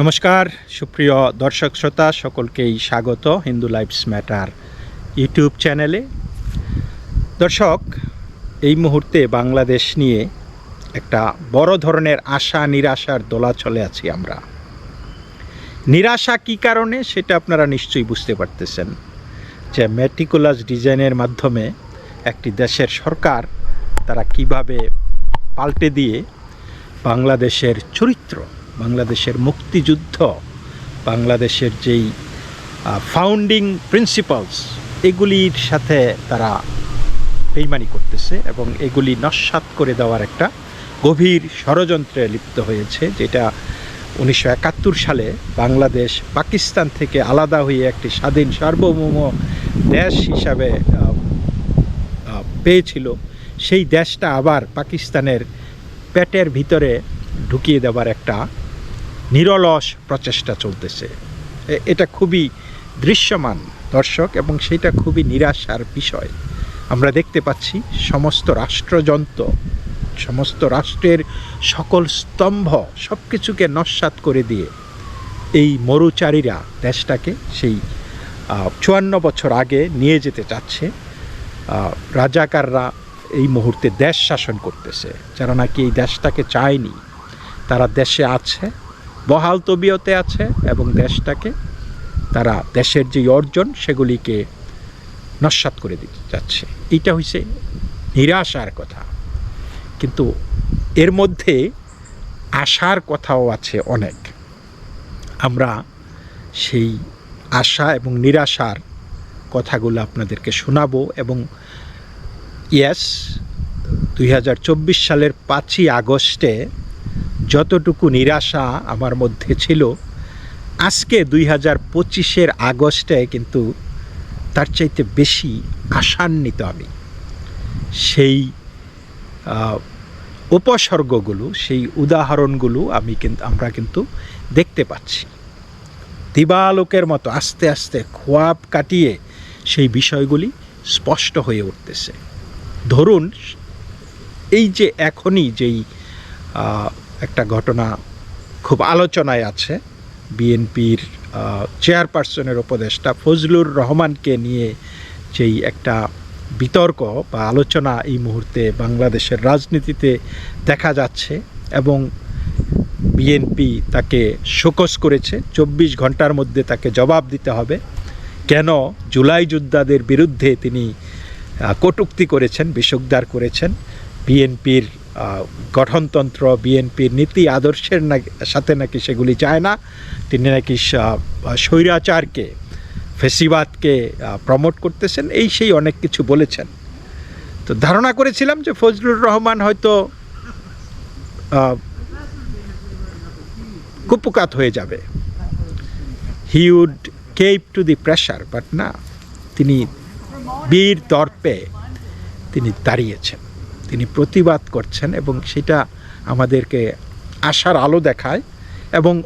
নমস্কার, সুপ্রিয় দর্শক শ্রোতা, সকলকেই স্বাগত হিন্দু লাইফস ম্যাটার ইউটিউব চ্যানেলে। দর্শক, এই মুহূর্তে বাংলাদেশ নিয়ে একটা বড় ধরনের আশা নিরাশার দোলা চলে আছি আমরা। নিরাশা কী কারণে সেটা আপনারা নিশ্চয়ই বুঝতে পারতেছেন যে মেটিকুলাস ডিজাইনের মাধ্যমে একটি দেশের সরকার তারা কীভাবে পাল্টে দিয়ে বাংলাদেশের চরিত্র বাংলাদেশের মুক্তিযুদ্ধ, বাংলাদেশের যেই ফাউন্ডিং প্রিন্সিপালস এগুলির সাথে তারা বেইমানি করতেছে এবং এগুলি নস্বাত করে দেওয়ার একটা গভীর ষড়যন্ত্রে লিপ্ত হয়েছে, যেটা উনিশশো একাত্তর সালে বাংলাদেশ পাকিস্তান থেকে আলাদা হয়ে একটি স্বাধীন সার্বভৌম দেশ হিসাবে পেয়েছিল। সেই দেশটা আবার পাকিস্তানের পেটের ভিতরে ঢুকিয়ে দেওয়ার একটা নিরলস প্রচেষ্টা চলতেছে। এটা খুবই দৃশ্যমান দর্শক এবং সেটা খুবই নিরাশার বিষয়। আমরা দেখতে পাচ্ছি সমস্ত রাষ্ট্রযন্ত্র, সমস্ত রাষ্ট্রের সকল স্তম্ভ সব কিছুকে নস্বাত করে দিয়ে এই মরুচারীরা দেশটাকে সেই চুয়ান্ন বছর আগে নিয়ে যেতে চাচ্ছে। রাজাকাররা এই মুহূর্তে দেশ শাসন করতেছে। যারা নাকি এই দেশটাকে চায়নি, তারা দেশে আছে বহাল তবিয়তে আছে এবং দেশটাকে, তারা দেশের যে অর্জন, সেগুলিকে নস্বাত করে দিতে যাচ্ছে। এইটা হইছে নিরাশার কথা। কিন্তু এর মধ্যে আশার কথাও আছে অনেক। আমরা সেই আশা এবং নিরাশার কথাগুলো আপনাদেরকে শোনাবো এবং ইয়েস, দুই হাজার চব্বিশ সালের পাঁচই আগস্টে যতটুকু নিরাশা আমার মধ্যে ছিল, আজকে দুই হাজার পঁচিশের আগস্টে কিন্তু তার চাইতে বেশি আশান্বিত আমি। সেই উপসর্গগুলো, সেই উদাহরণগুলো আমি কিন্তু আমরা কিন্তু দেখতে পাচ্ছি। দিবালোকের মতো আস্তে আস্তে খোয়াব কাটিয়ে সেই বিষয়গুলি স্পষ্ট হয়ে উঠতেছে। ধরুন, এই যে এখনই যেই একটা ঘটনা খুব আলোচনায় আছে। বিএনপির চেয়ারপারসনের উপদেষ্টা ফজলুর রহমানকে নিয়ে যেই একটা বিতর্ক বা আলোচনা এই মুহূর্তে বাংলাদেশের রাজনীতিতে দেখা যাচ্ছে এবং বিএনপি তাকে শোকস করেছে, চব্বিশ ঘণ্টার মধ্যে তাকে জবাব দিতে হবে। কেন জুলাই যোদ্ধাদের বিরুদ্ধে তিনি কটূক্তি করেছেন, বিষোদ্গার করেছেন? বিএনপির গঠনতন্ত্র বিএনপির নীতি, আদর্শের সাথে নাকি সেগুলি যায় না, তিনি নাকি স্বৈরাচারকে, ফেসিবাদকে প্রমোট করতেছেন, এই সেই অনেক কিছু বলেছেন। তো ধারণা করেছিলাম যে ফজলুর রহমান হয়তো কুপকাত হয়ে যাবে। He would keep to the pressure but না, তিনি বীর দর্পে তিনি দাঁড়িয়েছেন। তিনি প্রতিবাদ করছেন এবং সেটা আমাদেরকে আশার আলো দেখায় এবং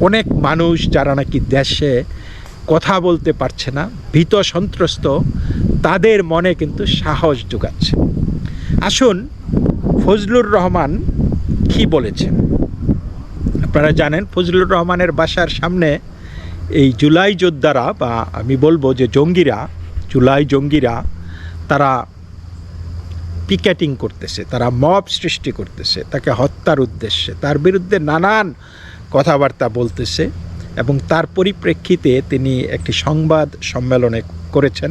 অনেক মানুষ যারা নাকি দেশে কথা বলতে পারছে না, ভীত সন্ত্রস্ত, তাদের মনে কিন্তু সাহস যোগাচ্ছে। আসুন, ফজলুর রহমান কি বলেছেন? আপনারা জানেন, ফজলুর রহমানের বাসার সামনে এই জুলাই যোদ্ধারা বা আমি বলব যে জঙ্গিরা, জুলাই জঙ্গিরা, তারা পিকেটিং করতেছে, তারা মব সৃষ্টি করতেছে, তাকে হত্যার উদ্দেশ্যে, তার বিরুদ্ধে নানান কথাবার্তা বলতেছে এবং তার পরিপ্রেক্ষিতে তিনি একটি সংবাদ সম্মেলনে করেছেন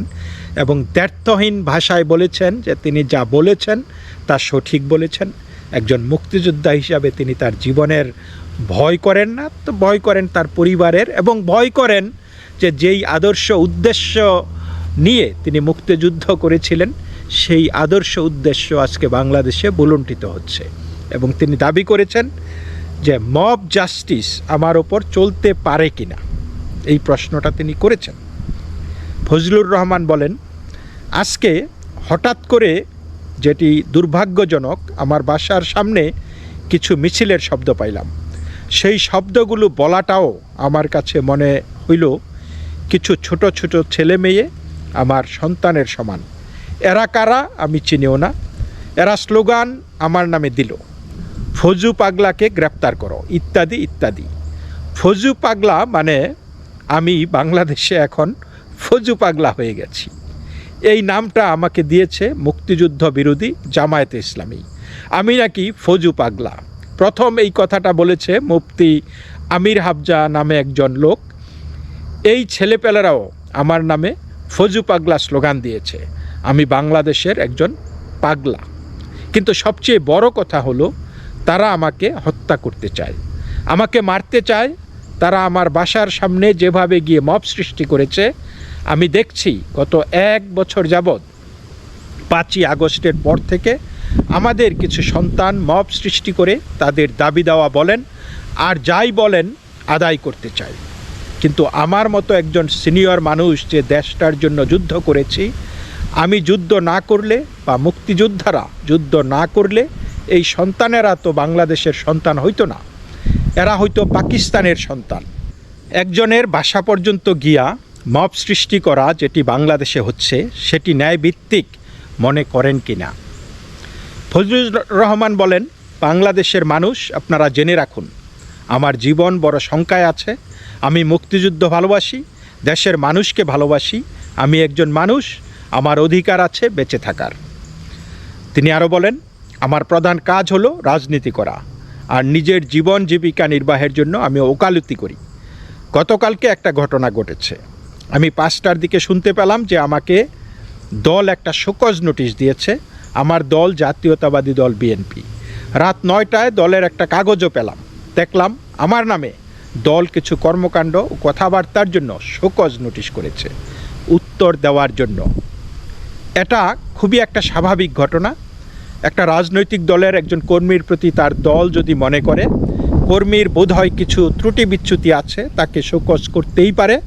এবং দ্ব্যর্থহীন ভাষায় বলেছেন যে তিনি যা বলেছেন তা সঠিক বলেছেন। একজন মুক্তিযোদ্ধা হিসাবে তিনি তার জীবনের ভয় করেন না, তো ভয় করেন তার পরিবারের এবং ভয় করেন যে যেই আদর্শ উদ্দেশ্য নিয়ে তিনি মুক্তিযুদ্ধ করেছিলেন সেই আদর্শ উদ্দেশ্য আজকে বাংলাদেশে বুলুণ্ঠিত হচ্ছে। এবং তিনি দাবি করেছেন যে মব জাস্টিস আমার ওপর চলতে পারে কিনা। এই প্রশ্নটা তিনি করেছেন। ফজলুর রহমান বলেন, আজকে হঠাৎ করে যেটি দুর্ভাগ্যজনক, আমার বাসার সামনে কিছু মিছিলের শব্দ পাইলাম। সেই শব্দগুলো বলাটাও আমার কাছে মনে হইল, কিছু ছোট ছোট ছেলে মেয়ে আমার সন্তানের সমান। এরা কারা? আমি চিনিও না। এরা স্লোগান আমার নামে দিল। ফজু পাগলাকে গ্রেপ্তার করো। ইত্যাদি ইত্যাদি। ফজু পাগলা মানে আমি বাংলাদেশে এখন ফজু পাগলা হয়ে গেছি। এই নামটা আমাকে দিয়েছে মুক্তিযুদ্ধ বিরোধী জামায়াতে ইসলামী। আমি নাকি ফজু পাগলা। প্রথম এই কথাটা বলেছে মুফতি আমির হাফজা নামে একজন লোক। এই ছেলেপেলেরাও আমার নামে ফজু পাগলা স্লোগান দিয়েছে। আমি বাংলাদেশের একজন পাগলা। কিন্তু সবচেয়ে বড় কথা হলো, তারা আমাকে হত্যা করতে চায়। আমাকে মারতে চায়, তারা আমার বাসার সামনে যেভাবে গিয়ে মব সৃষ্টি করেছে, আমি দেখছি গত এক বছর যাবৎ, পাঁচই আগস্টের পর থেকে আমাদের কিছু সন্তান মব সৃষ্টি করে তাদের দাবি দেওয়া বলেন, আর যাই বলেন, আদায় করতে চায়। কিন্তু আমার মতো একজন সিনিয়র মানুষ যে দেশটার জন্য যুদ্ধ করেছি আমি যুদ্ধ না করলে বা মুক্তিযোদ্ধারা যুদ্ধ না করলে এই সন্তানেরা তো বাংলাদেশের সন্তান হইতো না। এরা হয়তো পাকিস্তানের সন্তান। একজনের বাসা পর্যন্ত গিয়া মব সৃষ্টি করা যেটি বাংলাদেশে হচ্ছে, সেটি ন্যায়ভিত্তিক মনে করেন কি না ফজলুর রহমান বলেন, বাংলাদেশের মানুষ, আপনারা জেনে রাখুন, আমার জীবন বড় শঙ্কায় আছে। আমি মুক্তিযুদ্ধ ভালোবাসি, দেশের মানুষকে ভালোবাসি। আমি একজন মানুষ আমার অধিকার আছে বেঁচে থাকার। তিনি আরও বলেন, আমার প্রধান কাজ হলো রাজনীতি করা, আর নিজের জীবন জীবিকা নির্বাহের জন্য আমি ওকালতি করি। গতকালকে একটা ঘটনা ঘটেছে। আমি পাঁচটার দিকে শুনতে পেলাম যে আমাকে দল একটা শোকজ নোটিশ দিয়েছে, আমার দল জাতীয়তাবাদী দল বিএনপি। রাত নয়টায় দলের একটা কাগজও পেলাম। দেখলাম আমার নামে দল কিছু কর্মকাণ্ড ও কথাবার্তার জন্য শোকজ নোটিশ করেছে। উত্তর দেওয়ার জন্য। এটা খুবই একটা স্বাভাবিক ঘটনা। একটা রাজনৈতিক দলের একজন কর্মীর প্রতি তার দল যদি মনে করে, কর্মীর বোধ হয় কিছু ত্রুটি বিচ্যুতি আছে, তাকে শোকজ করতেই পারে,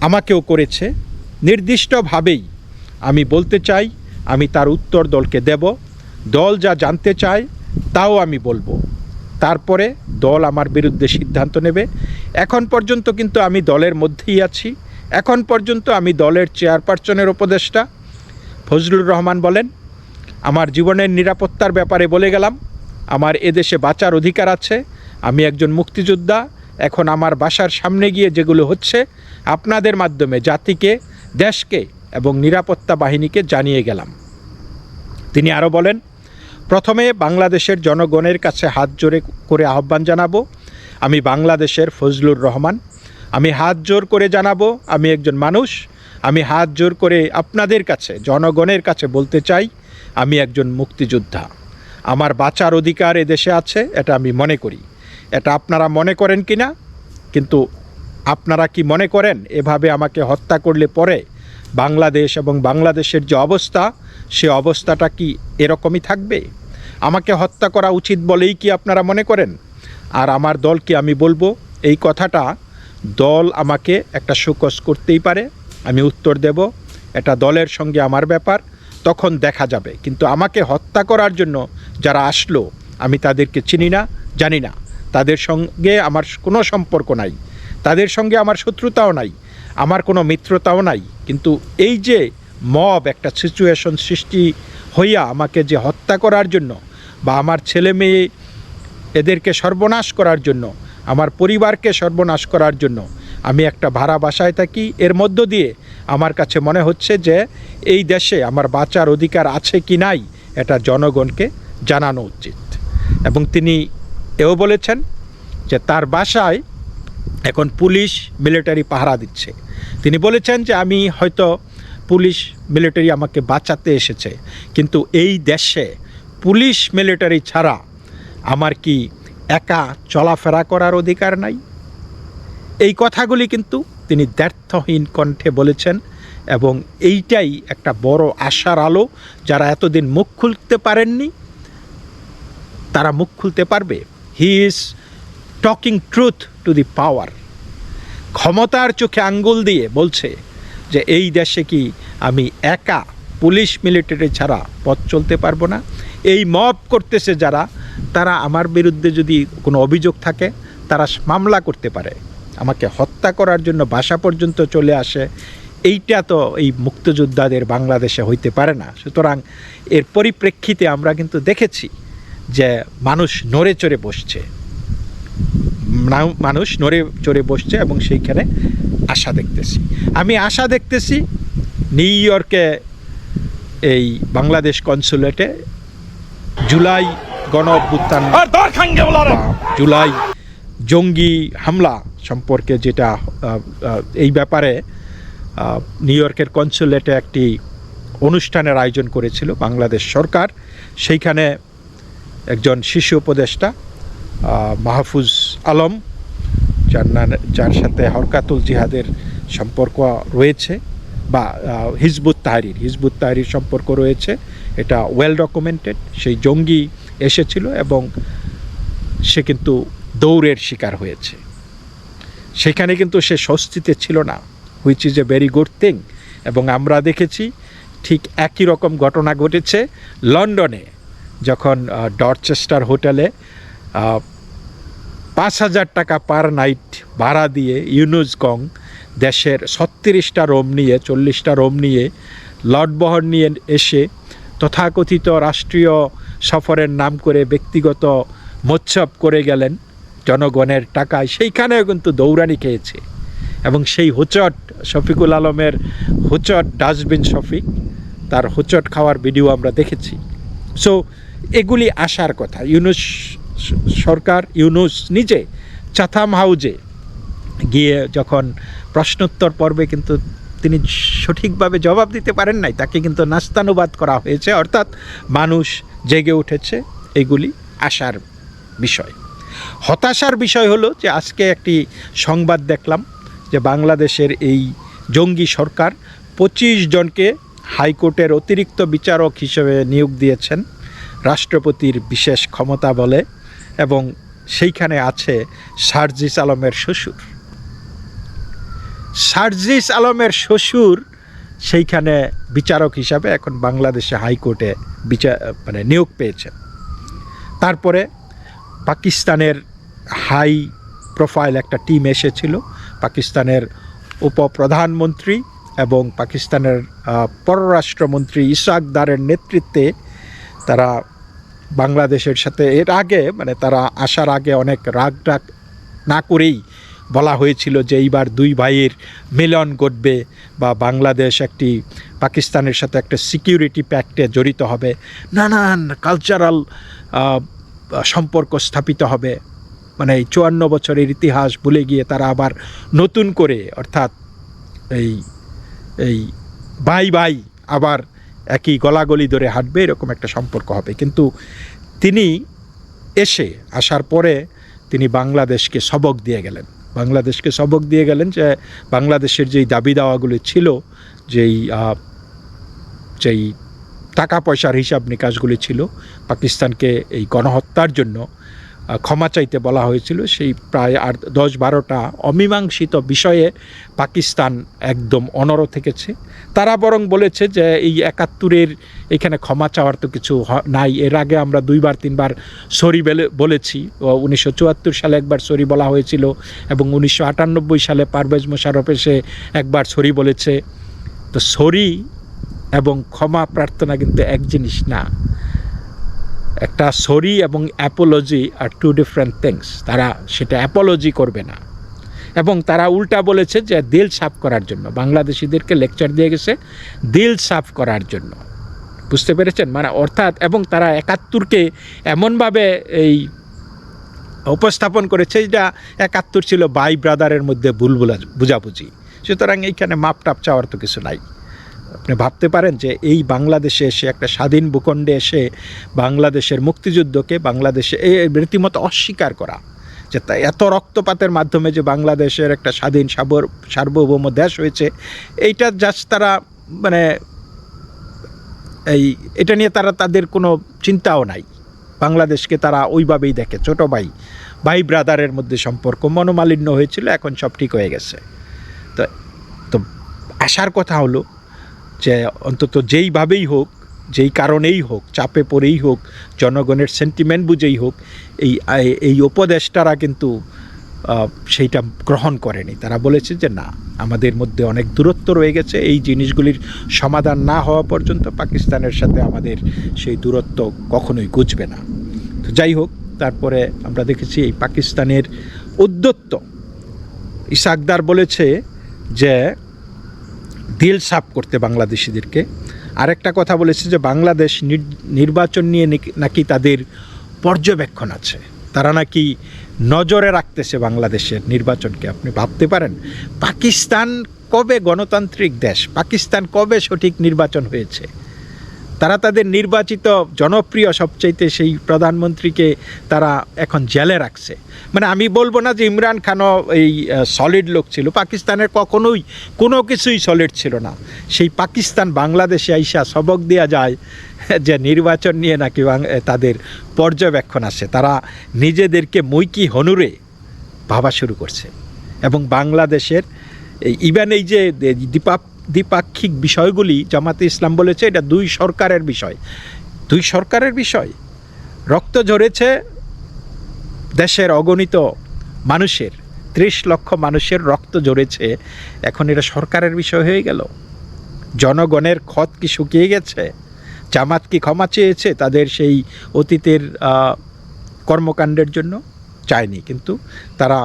আমাকেও করেছে। নির্দিষ্টভাবেই আমি বলতে চাই, আমি তার উত্তর দলকে দেব। দল যা জানতে চায়, তাও আমি বলব। তারপরে দল আমার বিরুদ্ধে সিদ্ধান্ত নেবে। এখন পর্যন্ত কিন্তু আমি দলের মধ্যেই আছি। এখন পর্যন্ত আমি দলের চেয়ারপারসনের উপদেষ্টা। ফজলুর রহমান বলেন, আমার জীবনের নিরাপত্তার ব্যাপারে বলে গেলাম, আমার এদেশে বাঁচার অধিকার আছে, আমি একজন মুক্তিযোদ্ধা, এখন আমার বাসার সামনে গিয়ে যেগুলো হচ্ছে, আপনাদের মাধ্যমে জাতিকে, দেশকে এবং নিরাপত্তা বাহিনীকে জানিয়ে গেলাম। তিনি আরও বলেন, প্রথমে বাংলাদেশের জনগণের কাছে হাত জোরে করে আহ্বান জানাব, আমি বাংলাদেশের ফজলুর রহমান, আমি হাত জোর করে জানাব, আমি একজন মানুষ আমি হাত জোর করে আপনাদের কাছে, জনগণের কাছে বলতে চাই, আমি একজন মুক্তিযোদ্ধা। আমার বাঁচার অধিকার এদেশে আছে, এটা আমি মনে করি। এটা আপনারা মনে করেন কি না কিন্তু আপনারা কি মনে করেন এভাবে আমাকে হত্যা করলে পরে বাংলাদেশ এবং বাংলাদেশের যে অবস্থা, সে অবস্থাটা কি এরকমই থাকবে? আমাকে হত্যা করা উচিত বলেই কি আপনারা মনে করেন? আর আমার দলকে আমি বলব, এই কথাটা দল আমাকে একটা শোকস করতেই পারে। আমি উত্তর দেব, এটা দলের সঙ্গে আমার ব্যাপার, তখন দেখা যাবে। কিন্তু আমাকে হত্যা করার জন্য যারা আসলো, আমি তাদেরকে চিনি না, জানি না। তাদের সঙ্গে আমার কোনো সম্পর্ক নাই। তাদের সঙ্গে আমার শত্রুতাও নাই, আমার কোনো মিত্রতাও নাই। কিন্তু এই যে মব একটা সিচুয়েশন সৃষ্টি হইয়া আমাকে যে হত্যা করার জন্য বা আমার ছেলে মেয়ে এদেরকে সর্বনাশ করার জন্য, আমার পরিবারকে সর্বনাশ করার জন্য আমি একটা ভাড়া বাসায় থাকি। এর মধ্য দিয়ে আমার কাছে মনে হচ্ছে যে এই দেশে আমার বাঁচার অধিকার আছে কি নাই এটা জনগণকে জানানো উচিত। এবং তিনি এও বলেছেন যে তার বাসায় এখন পুলিশ, মিলিটারি পাহারা দিচ্ছে। তিনি বলেছেন যে আমি হয়তো পুলিশ, মিলিটারি আমাকে বাঁচাতে এসেছে, কিন্তু এই দেশে পুলিশ, মিলিটারি ছাড়া আমার কি একা চলাফেরা করার অধিকার নাই? এই কথাগুলি কিন্তু তিনি দ্ব্যর্থহীন কণ্ঠে বলেছেন এবং এইটাই একটা বড় আশার আলো, যারা এতদিন মুখ খুলতে পারেননি, তারা মুখ খুলতে পারবে। He is talking truth to the power ক্ষমতার চোখে আঙ্গুল দিয়ে বলছে যে, এই দেশে কি আমি একা পুলিশ মিলিটারি ছাড়া পথ চলতে পারব না? এই মব করতেছে যারা, তারা আমার বিরুদ্ধে যদি কোনো অভিযোগ থাকে, তারা মামলা করতে পারে। আমাকে হত্যা করার জন্য বাসা পর্যন্ত চলে আসে। এইটা তো এই মুক্তযোদ্ধাদের বাংলাদেশে হইতে পারে না। সুতরাং এর পরিপ্রেক্ষিতে আমরা কিন্তু দেখেছি যে মানুষ নড়ে চড়ে বসছে। মানুষ নড়ে চড়ে বসছে এবং সেইখানে আশা দেখতেছি। আমি আশা দেখতেছি নিউ ইয়র্কে এই বাংলাদেশ কনসুলেটে জুলাই গণ অভ্যুত্থান জুলাই জঙ্গি হামলা সম্পর্কে যেটা এই ব্যাপারে নিউ ইয়র্কের কনসুলেটে একটি অনুষ্ঠানের আয়োজন করেছিল বাংলাদেশ সরকার। সেইখানে একজন শিশু উপদেষ্টা মাহফুজ আলম, যার যার সাথে হরকাতুল জিহাদের সম্পর্ক রয়েছে বা হিজবুত তাহরির হিজবুত তাহরির সম্পর্ক রয়েছে। এটা ওয়েল ডকুমেন্টেড সেই জঙ্গি এসেছিল এবং সে কিন্তু দৌড়ের শিকার হয়েছে। সেখানে কিন্তু সে স্বস্তিতে ছিল না which is a very good thing এবং আমরা দেখেছি ঠিক একই রকম ঘটনা ঘটেছে লন্ডনে, যখন ডরচেস্টার হোটেলে পাঁচ হাজার টাকা পার নাইট ভাড়া দিয়ে ইউনুজগং দেশের ছত্রিশটা রোম নিয়ে, চল্লিশটা রোম নিয়ে লটবহর নিয়ে এসে তথাকথিত রাষ্ট্রীয় সফরের নাম করে ব্যক্তিগত মোৎসব করে গেলেন। জনগণের টাকায় সেইখানেও কিন্তু দৌড়ানি খেয়েছে। এবং সেই হোচট, শফিকুল আলমের হোচট ডাস্টবিন শফিক, তার হোচট খাওয়ার ভিডিও আমরা দেখেছি। সো এগুলি আসার কথা। ইউনুস সরকার, ইউনুস নিজে চাথাম হাউজে গিয়ে যখন প্রশ্নোত্তর পর্বে কিন্তু তিনি সঠিকভাবে জবাব দিতে পারেন নাই, তাকে কিন্তু নাস্তানুবাদ করা হয়েছে। অর্থাৎ মানুষ জেগে উঠেছে এগুলি আসার বিষয়। হতাশার বিষয় হলো যে আজকে একটি সংবাদ দেখলাম যে বাংলাদেশের এই জঙ্গি সরকার পঁচিশ জনকে হাইকোর্টের অতিরিক্ত বিচারক হিসেবে নিয়োগ দিয়েছেন, রাষ্ট্রপতির বিশেষ ক্ষমতা বলে, এবং সেইখানে আছে সার্জিস আলমের শ্বশুর। সার্জিস আলমের শ্বশুর সেইখানে বিচারক হিসাবে এখন বাংলাদেশে হাইকোর্টে বিচার মানে নিয়োগ পেয়েছেন। তারপরে পাকিস্তানের হাই প্রোফাইল একটা টিম এসেছিল, পাকিস্তানের উপপ্রধানমন্ত্রী এবং পাকিস্তানের পররাষ্ট্রমন্ত্রী ইসাক দারের নেতৃত্বে তারা বাংলাদেশের সাথে, এর আগে মানে তারা আসার আগে অনেক রাগ ডাক না করেই বলা হয়েছিল যে এইবার দুই ভাইয়ের মিলন ঘটবে বা বাংলাদেশ একটি, পাকিস্তানের সাথে একটা সিকিউরিটি প্যাক্টে জড়িত হবে। নানান কালচারাল সম্পর্ক স্থাপিত হবে। মানে এই চুয়ান্ন বছরের ইতিহাস ভুলে গিয়ে তারা আবার নতুন করে অর্থাৎ এই এই বাই বাই আবার একই গলাগলি ধরে হাঁটবে, এরকম একটা সম্পর্ক হবে। কিন্তু তিনি এসে আসার পরে তিনি বাংলাদেশকে সবক দিয়ে গেলেন। বাংলাদেশকে সবক দিয়ে গেলেন যে বাংলাদেশের যেই দাবি দাওয়াগুলি ছিল, যেই যেই টাকা পয়সার হিসাব নিকাশগুলি ছিল। পাকিস্তানকে এই গণহত্যার জন্য ক্ষমা চাইতে বলা হয়েছিল। সেই প্রায় আর দশ বারোটা অমীমাংসিত বিষয়ে পাকিস্তান একদম অনর থেকেছে। তারা বরং বলেছে যে, এই একাত্তরের এখানে ক্ষমা চাওয়ার তো কিছু নাই। এর আগে আমরা দুইবার, তিনবার সরি বলেছি। উনিশশো চুয়াত্তর সালে একবার সরি বলা হয়েছিল এবং উনিশশো আটানব্বই সালে পারভেজ মোশাররফ এসে একবার সরি বলেছে। তো সরি এবং ক্ষমা প্রার্থনা কিন্তু এক জিনিস না। একটা সরি এবং apology are two different things তারা সেটা অ্যাপোলজি করবে না। এবং তারা উল্টা বলেছে যে দিল সাফ করার জন্য। বাংলাদেশিদেরকে লেকচার দিয়ে গেছে দিল সাফ করার জন্য। বুঝতে পেরেছেন? মানে অর্থাৎ এবং তারা একাত্তরকে এমনভাবে এই উপস্থাপন করেছে যা একাত্তর ছিল বাই ব্রাদারের মধ্যে ভুল বুঝা- বুঝাবুঝি। সুতরাং এইখানে মাপ টাপ চাওয়ার তো কিছু নাই। আপনি ভাবতে পারেন যে এই বাংলাদেশে এসে, একটা স্বাধীন ভূখণ্ডে এসে বাংলাদেশের মুক্তিযুদ্ধকে বাংলাদেশে এই রীতিমতো অস্বীকার করা, যে এত রক্তপাতের মাধ্যমে যে বাংলাদেশের একটা স্বাধীন সার্বভৌম দেশ হয়েছে, এইটা জাস্ট তারা মানে এই, এটা নিয়ে তারা তাদের কোনো চিন্তাও নাই। বাংলাদেশকে তারা ওইভাবেই দেখে, ছোট ভাই ভাই ব্রাদারের মধ্যে সম্পর্ক, মনোমালিন্য হয়েছিল, এখন সব ঠিক হয়ে গেছে। তো তো আসার কথা হলো যে অন্তত যেইভাবেই হোক, যেই কারণেই হোক, চাপে পড়েই হোক, জনগণের সেন্টিমেন্ট বুঝেই হোক, এই, এই- উপদেষ্টারা কিন্তু সেইটা গ্রহণ করেনি। তারা বলেছে যে না, আমাদের মধ্যে অনেক দূরত্ব রয়ে গেছে, এই জিনিসগুলির সমাধান না হওয়া পর্যন্ত পাকিস্তানের সাথে আমাদের সেই দূরত্ব কখনোই গুছবে না। তো যাই হোক, তারপরে আমরা দেখেছি এই পাকিস্তানের উদ্যত্ত ইসাকদার বলেছে যে দিল সাফ করতে বাংলাদেশিদেরকে। আরেকটা কথা বলেছে যে বাংলাদেশ নির- নির্বাচন নিয়ে নাকি তাদের পর্যবেক্ষণ আছে। তারা নাকি নজরে রাখতেছে বাংলাদেশের নির্বাচনকে। আপনি ভাবতে পারেন, পাকিস্তান কবে গণতান্ত্রিক দেশ, পাকিস্তান কবে সঠিক নির্বাচন হয়েছে? তারা তাদের নির্বাচিত জনপ্রিয় সবচাইতে সেই প্রধানমন্ত্রীকে তারা এখন জেলে রাখছে। মানে আমি বলব না যে ইমরান খানও এই সলিড লোক ছিল, পাকিস্তানের কখনোই কোনো কিছুই সলিড ছিল না। সেই পাকিস্তান বাংলাদেশে আইসা সবক দেওয়া যায় যে নির্বাচন নিয়ে নাকি তাদের পর্যবেক্ষণ আছে। তারা নিজেদেরকে মৈকি হনুরে ভাবা শুরু করছে। এবং বাংলাদেশের ইভেন এই যে দ্বিপা দ্বিপাক্ষিক বিষয়গুলি জামাতে ইসলাম বলেছে, এটা দুই সরকারের বিষয়। দুই সরকারের বিষয়? রক্ত ঝরেছে দেশের অগণিত মানুষের, ত্রিশ লক্ষ মানুষের রক্ত ঝরেছে, এখন এটা সরকারের বিষয় হয়ে গেল। জনগণের ক্ষত কি শুকিয়ে গেছে? জামাত কি ক্ষমা চেয়েছে তাদের সেই অতীতের কর্মকাণ্ডের জন্য? চায়নি, কিন্তু তারা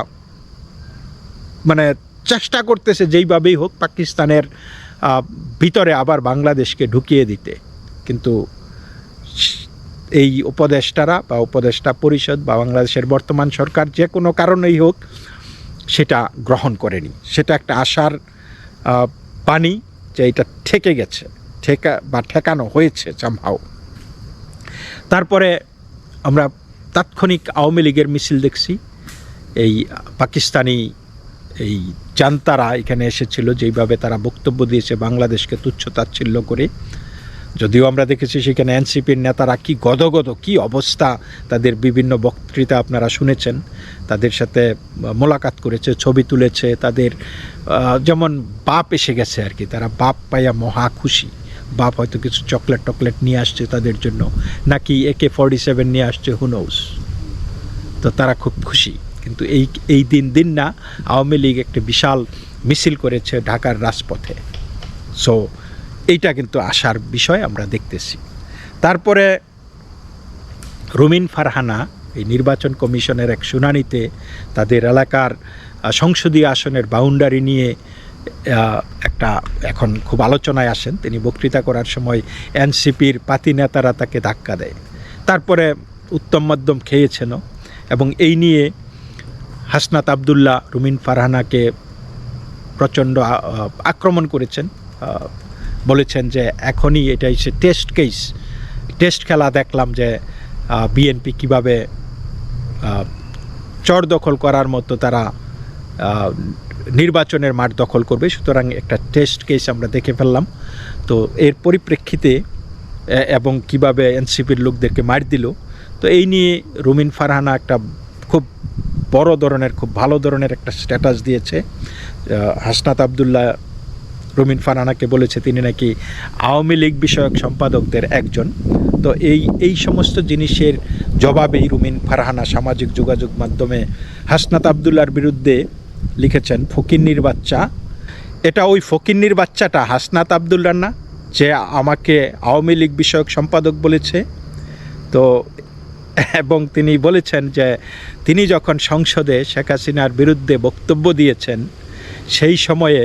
মানে চেষ্টা করতেছে যেইভাবেই হোক পাকিস্তানের ভিতরে আবার বাংলাদেশকে ঢুকিয়ে দিতে। কিন্তু এই উপদেষ্টারা বা উপদেষ্টা পরিষদ বা বাংলাদেশের বর্তমান সরকার যে কোনো কারণেই হোক সেটা গ্রহণ করেনি। সেটা একটা আশার পানি যে এটা ঠেকে গেছে, ঠেকা বা ঠেকানো হয়েছে সামহাও তারপরে আমরা তাৎক্ষণিক আওয়ামী লীগের মিছিল দেখছি। এই পাকিস্তানি এই জান্তারা এখানে এসেছিল, যেইভাবে তারা বক্তব্য দিয়েছে, বাংলাদেশকে তুচ্ছ তাচ্ছিল্য করে। যদিও আমরা দেখেছি সেখানে এনসিপির নেতারা কি গদগদ, কি অবস্থা, তাদের বিভিন্ন বক্তৃতা আপনারা শুনেছেন। তাদের সাথে মোলাকাত করেছে, ছবি তুলেছে, তাদের যেমন বাপ এসে গেছে আর কি, তারা বাপ পাইয়া মহা খুশি। বাপ হয়তো কিছু চকলেট টকলেট নিয়ে আসছে তাদের জন্য, নাকি একে ফর্টি সেভেন নিয়ে আসছে হুনোস তো তারা খুব খুশি। কিন্তু এই এই দিন দিন না আওয়ামী লীগ একটি বিশাল মিছিল করেছে ঢাকার রাজপথে। সো এইটা কিন্তু আসার বিষয় আমরা দেখতেছি। তারপরে রুমিন ফারহানা, এই নির্বাচন কমিশনের এক শুনানিতে তাদের এলাকার সংসদীয় আসনের বাউন্ডারি নিয়ে একটা এখন খুব আলোচনায় আসেন। তিনি বক্তৃতা করার সময় এনসিপির পাতি নেতারা তাকে ধাক্কা দেয়। তারপরে উত্তম মাধ্যম খেয়েছেনও। এবং এই নিয়ে হাসনাত আবদুল্লাহ রুমিন ফারহানাকে প্রচণ্ড আক্রমণ করেছেন। বলেছেন যে এখনই এটা হচ্ছে টেস্ট কেস টেস্ট খেলা দেখলাম যে বিএনপি কীভাবে চর দখল করার মতো তারা নির্বাচনের মাঠ দখল করবে। সুতরাং একটা টেস্ট কেস আমরা দেখে ফেললাম। তো এর পরিপ্রেক্ষিতে এবং কীভাবে এনসিপির লোকদেরকে মার দিল, তো এই নিয়ে রুমিন ফারহানা একটা খুব বড় ধরনের, খুব ভালো ধরনের একটা স্ট্যাটাস দিয়েছে। হাসনাত আবদুল্লাহ রুমিন ফারহানাকে বলেছে, তিনি নাকি আওয়ামী লীগ বিষয়ক সম্পাদকদের একজন। তো এই এই সমস্ত জিনিসের জবাবেই রুমিন ফারহানা সামাজিক যোগাযোগ মাধ্যমে হাসনাত আবদুল্লার বিরুদ্ধে লিখেছেন, ফকিন্নির বাচ্চা। এটা ওই ফকিন্নির বাচ্চাটা হাসনাত আবদুল্লার না, যে আমাকে আওয়ামী লীগ বিষয়ক সম্পাদক বলেছে। তো এবং তিনি বলেছেন যে তিনি যখন সংসদে শেখ হাসিনার বিরুদ্ধে বক্তব্য দিয়েছেন, সেই সময়ে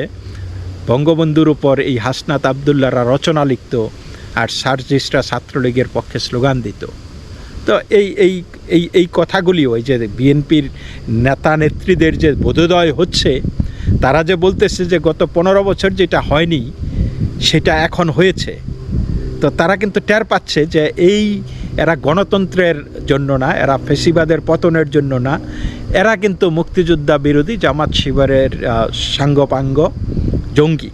বঙ্গবন্ধুর উপর এই হাসনাত আবদুল্লারা রচনা লিখত আর সার্জিস্টরা ছাত্রলীগের পক্ষে স্লোগান দিত। তো এই এই এই এই কথাগুলি ওই যে বিএনপির নেতা নেত্রীদের যে বোধোদয় হচ্ছে, তারা যে বলতেছে যে গত পনেরো বছর যেটা হয়নি, সেটা এখন হয়েছে। তো তারা কিন্তু টের পাচ্ছে যে এই এরা গণতন্ত্রের জন্য না, এরা ফেসিবাদের পতনের জন্য না। এরা কিন্তু মুক্তিযোদ্ধা বিরোধী জামাত শিবিরের সাঙ্গপাঙ্গ জঙ্গি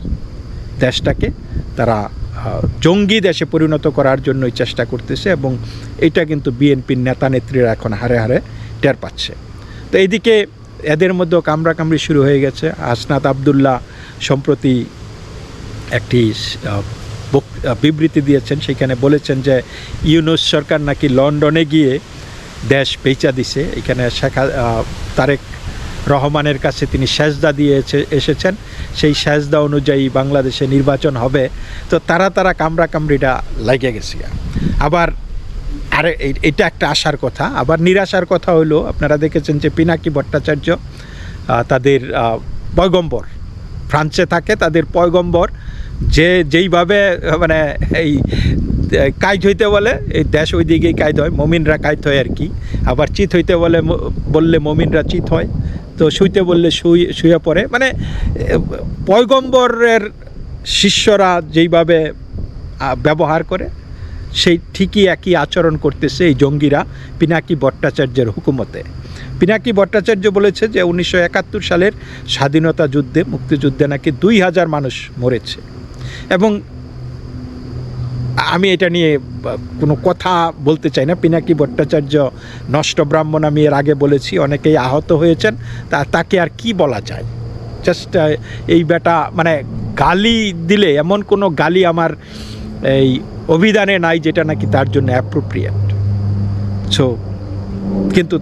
দেশটাকে তারা জঙ্গি দেশে পরিণত করার জন্যই চেষ্টা করতেছে এবং এটা কিন্তু বিএনপির নেতা নেত্রীরা এখন হারে হারে টের পাচ্ছে। তো এইদিকে এদের মধ্যেও কামড়াকামড়ি শুরু হয়ে গেছে। হাসনাত আবদুল্লাহ সম্প্রতি একটি বিবৃতি দিয়েছেন। সেখানে বলেছেন যে, ইউনুস সরকার নাকি লন্ডনে গিয়ে দেশ পেঁচা দিছে। এখানে শেখা তারেক রহমানের কাছে তিনি সেজদা দিয়ে এসে- এসেছেন। সেই সেজদা অনুযায়ী বাংলাদেশে নির্বাচন হবে। তো তারা তারা কামরা কামড়িটা লাগে গেছে আবার আরে এটা একটা আশার কথা। আবার নিরাশার কথা হলো, আপনারা দেখেছেন যে পিনাকি ভট্টাচার্য তাদের পয়গম্বর। ফ্রান্সে থাকে, তাদের পয়গম্বর যে যেইভাবে মানে এই কাইট হইতে বলে, এই দেশ ওই দিকেই কাইট হয়, মমিনরা কাইট হয় আর কি। আবার চিত হইতে বলে বললে মমিনরা চিত হয়। তো শুইতে বললে শুই, শুয়ে পড়ে। মানে পয়গম্বরের শিষ্যরা যেইভাবে ব্যবহার করে, সেই ঠিকই একই আচরণ করতেছে এই জঙ্গিরা পিনাকি ভট্টাচার্যের হুকুমতে। পিনাকি ভট্টাচার্য বলেছে যে, উনিশশো একাত্তর সালের স্বাধীনতা যুদ্ধে, মুক্তিযুদ্ধে নাকি দুই হাজার মানুষ মরেছে। এবং আমি এটা নিয়ে কোনো কথা বলতে চাই না। পিনাকি ভট্টাচার্য নষ্ট ব্রাহ্মণ আমি এর আগে বলেছি, অনেকেই আহত হয়েছেন। তা, তাকে আর কি বলা যায়? জাস্ট এই বেটা মানে গালি দিলে এমন কোনো গালি আমার এই অভিধানে নাই যেটা নাকি তার জন্য অ্যাপ্রোপ্রিয়েট সো কিন্তু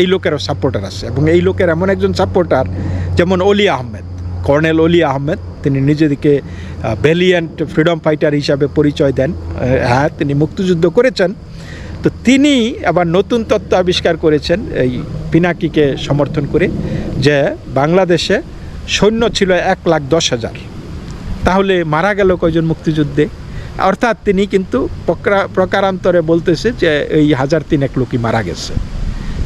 এই লোকেরও সাপোর্টার আছে এবং এই লোকের এমন একজন সাপোর্টার যেমন অলি আহমেদ। কর্নেল অলি আহমেদ, তিনি নিজেদেরকে ভ্যালিয়েন্ট ফ্রিডম ফাইটার হিসাবে পরিচয় দেন। হ্যাঁ তিনি মুক্তিযুদ্ধ করেছেন। তো তিনি আবার নতুন তত্ত্ব আবিষ্কার করেছেন, এই পিনাকিকে সমর্থন করে, যে বাংলাদেশে সৈন্য ছিল এক লাখ দশ হাজার। তাহলে মারা গেল কয়জন মুক্তিযুদ্ধে? অর্থাৎ তিনি কিন্তু প্রকারা- প্রকারান্তরে বলতেছে যে এই হাজার তিনেক লোকই মারা গেছে।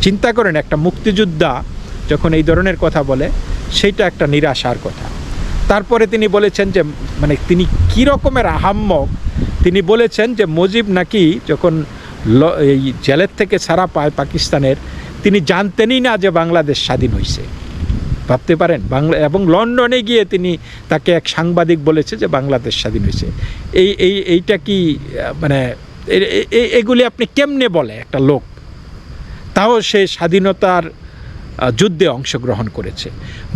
চিন্তা করেন, একটা মুক্তিযোদ্ধা যখন এই ধরনের কথা বলে, সেইটা একটা নিরাশার কথা। তারপরে তিনি বলেছেন যে মানে তিনি কী রকমের আহাম্মক, তিনি বলেছেন যে, মুজিব নাকি যখন এই জেলের থেকে ছাড়া পায় পাকিস্তানের, তিনি জানতেনই না যে বাংলাদেশ স্বাধীন হয়েছে ভাবতে পারেন, বাংলা, এবং লন্ডনে গিয়ে তিনি তাকে এক সাংবাদিক বলেছে যে, বাংলাদেশ স্বাধীন হয়েছে এই এই, এইটা কি মানে এগুলি আপনি কেমনে বলে একটা লোক? তাও সে স্বাধীনতার যুদ্ধে অংশগ্রহণ করেছে।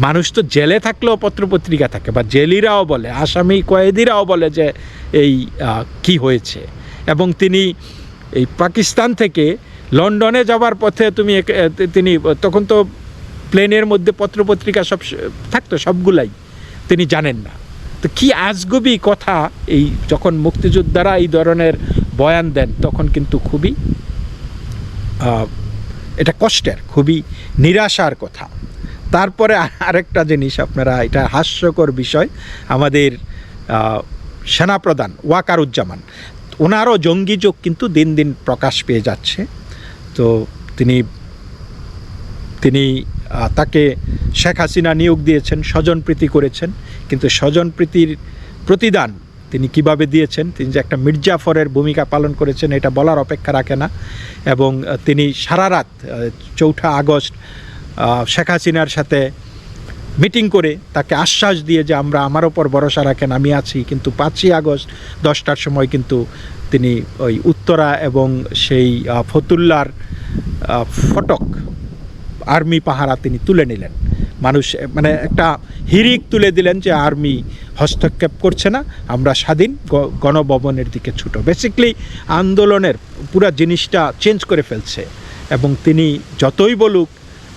মানুষ তো জেলে থাকলেও পত্রপত্রিকা থাকে বা জেলিরাও বলে, আসামি কয়েদিরাও বলে যে এই কি হয়েছে। এবং তিনি এই পাকিস্তান থেকে লন্ডনে যাওয়ার পথে তুমি তিনি তখন তো প্লেনের মধ্যে পত্রপত্রিকা সব থাকতো সবগুলাই, তিনি জানেন না। তো কি আজগুবি কথা এই যখন মুক্তিযোদ্ধারা এই ধরনের বয়ান দেন, তখন কিন্তু খুবই এটা কষ্টের, খুবই নিরাশার কথা। তারপরে আরেকটা জিনিস আপনারা, এটা হাস্যকর বিষয়, আমাদের সেনাপ্রধান ওয়াকারুজ্জামান। ওনারও জঙ্গি যোগ কিন্তু দিন দিন প্রকাশ পেয়ে যাচ্ছে। তো তিনি তিনি তাকে শেখ হাসিনা নিয়োগ দিয়েছেন, স্বজনপ্রীতি করেছেন। কিন্তু স্বজনপ্রীতির প্রতিদান তিনি কীভাবে দিয়েছেন? তিনি যে একটা মির্জাফরের ভূমিকা পালন করেছেন, এটা বলার অপেক্ষা রাখে না। এবং তিনি সারা রাত চৌঠা আগস্ট শেখ হাসিনার সাথে মিটিং করে তাকে আশ্বাস দিয়ে যে আমরা আমার ওপর ভরসা রাখেন, আমি আছি। কিন্তু পাঁচই আগস্ট, দশটার সময় কিন্তু তিনি ওই উত্তরা এবং সেই ফতুল্লার ফটক, আর্মি পাহারা তিনি তুলে নিলেন। মানুষ মানে একটা হিরিক তুলে দিলেন যে আর্মি হস্তক্ষেপ করছে না, আমরা স্বাধীন গণভবনের দিকে ছুটো। বেসিকলি আন্দোলনের পুরো জিনিসটা চেঞ্জ করে ফেলছে। এবং তিনি যতই বলুক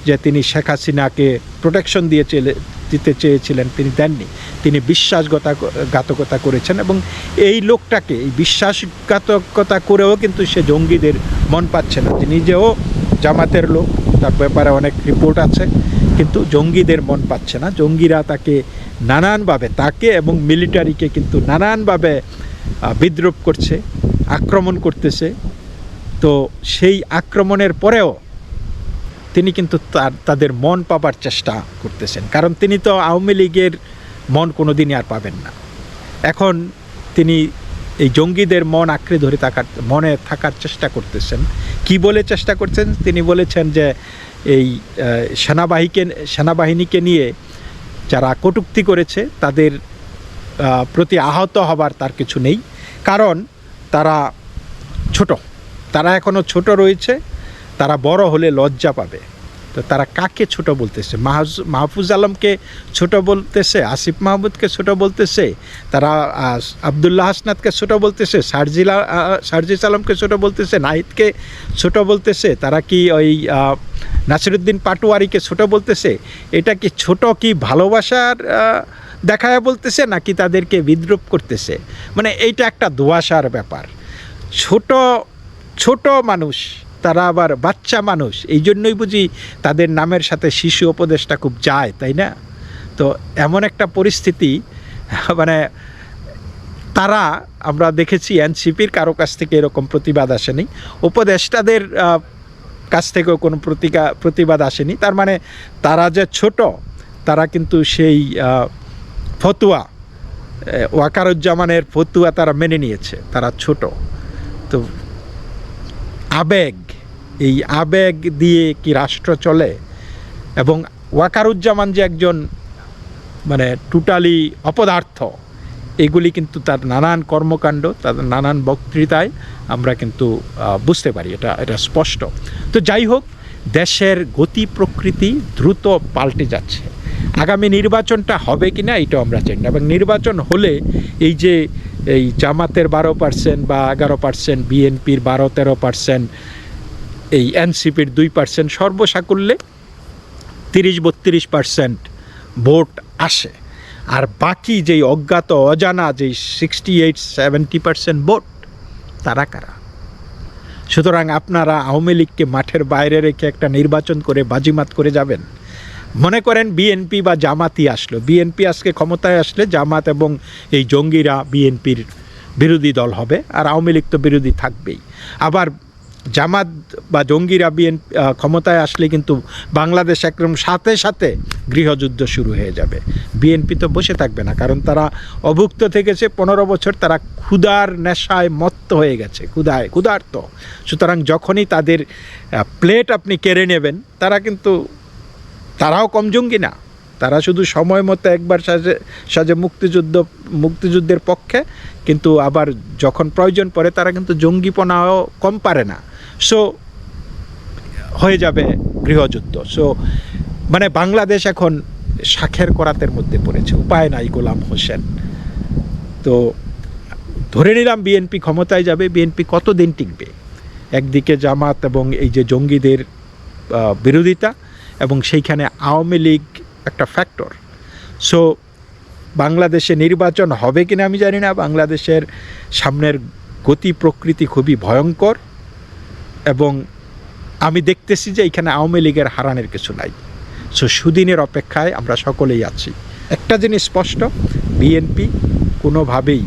যে তিনি শেখ হাসিনাকে প্রোটেকশন দিয়ে চেলে, দিতে চেয়েছিলেন, তিনি দেননি। তিনি বিশ্বাসঘাতা ঘাতকতা করেছেন এবং এই লোকটাকে, এই বিশ্বাসঘাতকতা করেও কিন্তু সে জঙ্গিদের মন পাচ্ছে না। তিনি নিজেও জামাতের লোক, তার ব্যাপারে অনেক রিপোর্ট আছে, কিন্তু জঙ্গিদের মন পাচ্ছে না। জঙ্গিরা তাকে নানানভাবে তাকে এবং মিলিটারিকে কিন্তু নানানভাবে বিদ্রুপ করছে, আক্রমণ করতেছে। তো সেই আক্রমণের পরেও তিনি কিন্তু তার, তাদের মন পাবার চেষ্টা করতেছেন। কারণ তিনি তো আওয়ামী লীগের মন কোনো দিনই আর পাবেন না। এখন তিনি এই জঙ্গিদের মন আঁকড়ে ধরে থাকার, মনে থাকার চেষ্টা করতেছেন। কি বলে চেষ্টা করছেন? তিনি বলেছেন যে এই সেনাবাহিকে, সেনাবাহিনীকে নিয়ে যারা কটুক্তি করেছে, তাদের প্রতি আহত হবার তার কিছু নেই। কারণ তারা ছোট, তারা এখনও ছোট রয়েছে, তারা বড় হলে লজ্জা পাবে। তো তারা কাকে ছোট বলতেছে? মাহজ, মাহফুজ আলমকে ছোট বলতেছে? আসিফ মাহমুদকে ছোট বলতেছে? তারা আবদুল্লাহ হাসনাতকে ছোট বলতেছে? সার্জিলা সার্জিস আলমকে ছোট বলতেছে? নাহিদকে ছোট বলতেছে? তারা কি ওই নাসিরুদ্দিন পাটোয়ারিকে ছোট বলতেছে? এটা কি ছোট কি ভালোবাসার দেখায় বলতেছে নাকি তাদেরকে বিদ্রুপ করতেছে? মানে এইটা একটা দোয়াশার ব্যাপার। ছোট ছোট মানুষ তারা আবার বাচ্চা মানুষ। এই জন্যই বুঝি তাদের নামের সাথে শিশু উপদেশটা খুব যায়, তাই না? তো এমন একটা পরিস্থিতি মানে তারা, আমরা দেখেছি এনসিপির কারও কাছ থেকে এরকম প্রতিবাদ আসেনি। উপদেষ্টাদের কাছ থেকেও কোনো প্রতিকা, প্রতিবাদ আসেনি। তার মানে তারা যে ছোট, তারা কিন্তু সেই ফতুয়া ওয়াকারুজ্জামানের ফতুয়া তারা মেনে নিয়েছে, তারা ছোট। তো আবেগ এই আবেগ দিয়ে কি রাষ্ট্র চলে? এবং ওয়াকারুজ্জামান যে একজন মানে টোটালি অপদার্থ, এগুলি কিন্তু তার নানান কর্মকাণ্ড, তার নানান বক্তৃতায় আমরা কিন্তু বুঝতে পারি। এটা এটা স্পষ্ট। তো যাই হোক, দেশের গতি প্রকৃতি দ্রুত পাল্টে যাচ্ছে। আগামী নির্বাচনটা হবে কি না এটাও আমরা চাই না। এবং নির্বাচন হলে এই যে, এই জামাতের বারো পার্সেন্ট বা এগারো পার্সেন্ট বিএনপির বারো তেরো পার্সেন্ট এই এনসিপির দুই পার্সেন্ট সর্বসাকুল্যে তিরিশ বত্রিশ পার্সেন্ট ভোট আসে। আর বাকি যেই অজ্ঞাত, অজানা যেই sixty eight, seventy percent vote, তারা কারা? সুতরাং আপনারা আওয়ামী লীগকে মাঠের বাইরে রেখে একটা নির্বাচন করে বাজিমাত করে যাবেন। মনে করেন বিএনপি বা জামাতই আসলো। বিএনপি আজকে ক্ষমতায় আসলে জামাত এবং এই জঙ্গিরা বিএনপির বিরোধী দল হবে, আর আওয়ামী লীগ তো বিরোধী থাকবেই। আবার জামাত বা জঙ্গিরা বিএন ক্ষমতায় আসলে কিন্তু বাংলাদেশ একদম সাথে সাথে গৃহযুদ্ধ শুরু হয়ে যাবে। বিএনপি তো বসে থাকবে না, কারণ তারা অভুক্ত থেকেছে, পনেরো বছর তারা ক্ষুধার নেশায় মত্ত হয়ে গেছে, ক্ষুধায়, ক্ষুধার্ত। সুতরাং যখনই তাদের প্লেট আপনি কেড়ে নেবেন, তারা কিন্তু, তারাও কম জঙ্গি না। তারা শুধু সময় মতো একবার সাজে সাজে মুক্তিযুদ্ধ, মুক্তিযুদ্ধের পক্ষে, কিন্তু আবার যখন প্রয়োজন পড়ে, তারা কিন্তু জঙ্গিপনাও কম পারে না। সো হয়ে যাবে গৃহযুদ্ধ। সো মানে বাংলাদেশ এখন শাখের করাতের মধ্যে পড়েছে। উপায় নাই গোলাম হোসেন। তো, ধরে নিলাম বিএনপি ক্ষমতায় যাবে। বিএনপি কতদিন টিকবে? একদিকে জামাত এবং এই যে জঙ্গিদের বিরোধিতা এবং সেইখানে আওয়ামী লীগ একটা ফ্যাক্টর সো বাংলাদেশে নির্বাচন হবে কিনা আমি জানি না। বাংলাদেশের সামনের গতি প্রকৃতি খুবই ভয়ঙ্কর। এবং আমি দেখতেছি যে এখানে আওয়ামী লীগের হারানের কিছু নাই। সো সুদিনের অপেক্ষায় আমরা সকলেই আছি। একটা জিনিস স্পষ্ট, বিএনপি কোনোভাবেই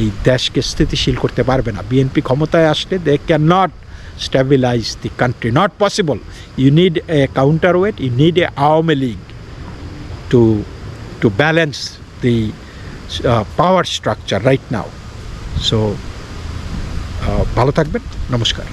এই দেশকে স্থিতিশীল করতে পারবে না। বিএনপি ক্ষমতায় আসলে they can not stabilize the country not possible you need a counterweight you need a Awami League to to balance the power structure right now so ভালো থাকবেন। নমস্কার।